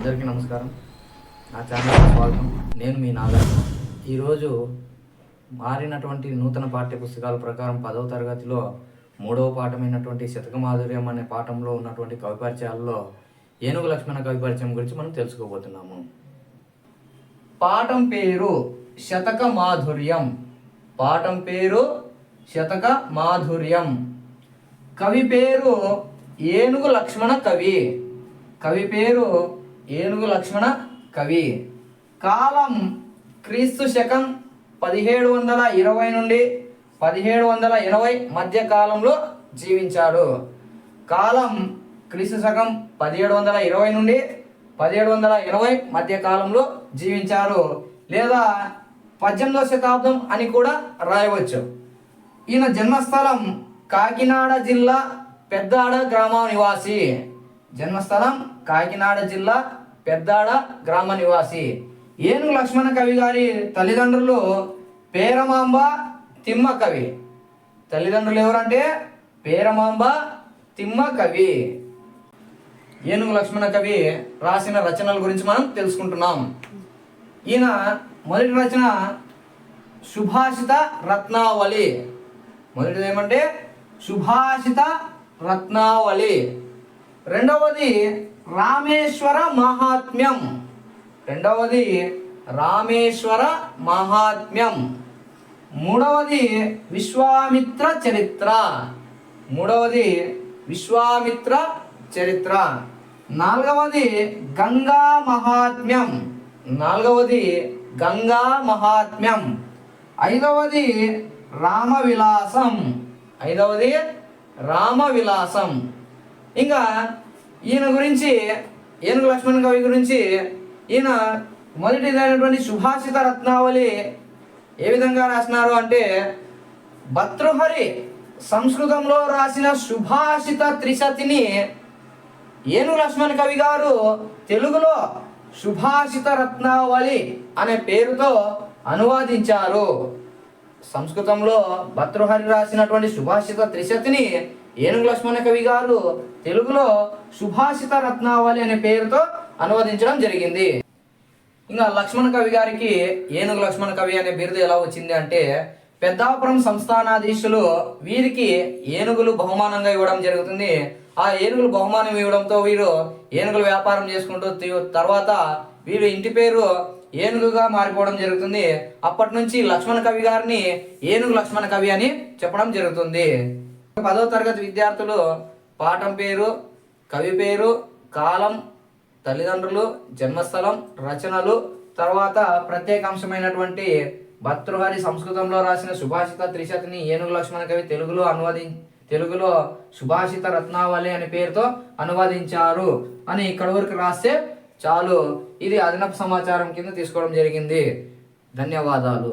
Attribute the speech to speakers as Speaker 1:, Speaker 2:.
Speaker 1: అందరికీ నమస్కారం. నా ఛానల్కి స్వాగతం. నేను మీ నాగార్జున ఈరోజు మారినటువంటి నూతన పాఠ్య పుస్తకాల ప్రకారం పదవ తరగతిలో మూడవ పాఠమైనటువంటి శతక మాధుర్యం అనే పాఠంలో ఉన్నటువంటి కవిపరిచయాల్లో ఏనుగు లక్ష్మణ కవిపరిచయం గురించి మనం తెలుసుకోబోతున్నాము. పాఠం పేరు శతక మాధుర్యం పాఠం పేరు శతక మాధుర్యం కవి పేరు ఏనుగు లక్ష్మణ కవి. కవి పేరు ఏనుగు లక్ష్మణ కవి. కాలం క్రీస్తు శకం పదిహేడు వందల ఇరవై నుండి పదిహేడు వందల ఇరవై మధ్య కాలంలో జీవించాడు. కాలం క్రీస్తు శకం పదిహేడు వందల ఇరవై నుండి పదిహేడు వందల ఇరవై మధ్య కాలంలో జీవించారు. లేదా పద్దెనిమిదవ శతాబ్దం అని కూడా రాయవచ్చు. ఈయన జన్మస్థలం కాకినాడ జిల్లా పెద్దాడ గ్రామ నివాసి. జన్మస్థలం కాకినాడ జిల్లా పెద్దాడ గ్రామ నివాసి. ఏనుగు లక్ష్మణ కవి గారి తల్లిదండ్రులు పేరమాంబ తిమ్మ కవి. తల్లిదండ్రులు ఎవరంటే? పేరమాంబ తిమ్మ కవి. ఏనుగు లక్ష్మణ కవి రాసిన రచనల గురించి మనం తెలుసుకుంటున్నాం. ఈయన మొదటి రచన సుభాషిత రత్నావళి. మొదటిది ఏమంటే? సుభాషిత రత్నావళి. రెండవది రామేశ్వర మహాత్మ్యం. రెండవది రామేశ్వర మహాత్మ్యం. మూడవది విశ్వామిత్ర చరిత్ర. మూడవది విశ్వామిత్ర చరిత్ర. నాలుగవది గంగా మహాత్మ్యం. నాలుగవది గంగా మహాత్మ్యం. ఐదవది రామవిలాసం. ఐదవది రామవిలాసం. ఇంకా ఈయన గురించి ఏనుగు లక్ష్మణ్ కవి గురించి ఈయన మొదటిదైనటువంటి సుభాషిత రత్నావళి ఏ విధంగా రాసినారు అంటే భర్తృహరి సంస్కృతంలో రాసిన సుభాషిత త్రిశతిని ఏనుగు లక్ష్మణ్ కవి గారు తెలుగులో సుభాషిత రత్నావళి అనే పేరుతో అనువాదించారు. సంస్కృతంలో భర్తృహరి రాసినటువంటి సుభాషిత త్రిశతిని ఏనుగు లక్ష్మణ కవి గారు తెలుగులో సుభాషిత రత్నావళి అనే పేరుతో అనువదించడం జరిగింది. ఇంకా లక్ష్మణ కవి గారికి ఏనుగు లక్ష్మణ కవి అనే బిరుదు ఎలా వచ్చింది అంటే పెద్దాపురం సంస్థానాధీశులు వీరికి ఏనుగులు బహుమానంగా ఇవ్వడం జరుగుతుంది. ఆ ఏనుగులు బహుమానం ఇవ్వడంతో వీరు ఏనుగులు వ్యాపారం చేసుకుంటూ తర్వాత వీరు ఇంటి పేరు ఏనుగుగా మారిపోవడం జరుగుతుంది. అప్పటి నుంచి లక్ష్మణ కవి గారిని ఏనుగు లక్ష్మణ కవి అని చెప్పడం జరుగుతుంది. పదవ తరగతి విద్యార్థులు పాఠం పేరు కవి పేరు కాలం తల్లిదండ్రులు జన్మస్థలం రచనలు తర్వాత ప్రత్యేక అంశమైనటువంటి భర్తృహరి సంస్కృతంలో రాసిన సుభాషిత త్రిశతిని ఏనుగు లక్ష్మణ కవి తెలుగులో అనువది తెలుగులో సుభాషిత రత్నావళి అనే పేరుతో అనువదించారు. అని ఇక్కడ వరకు రాస్తే చాలు. ఇది అదనపు సమాచారం కింద తీసుకోవడం జరిగింది. ధన్యవాదాలు.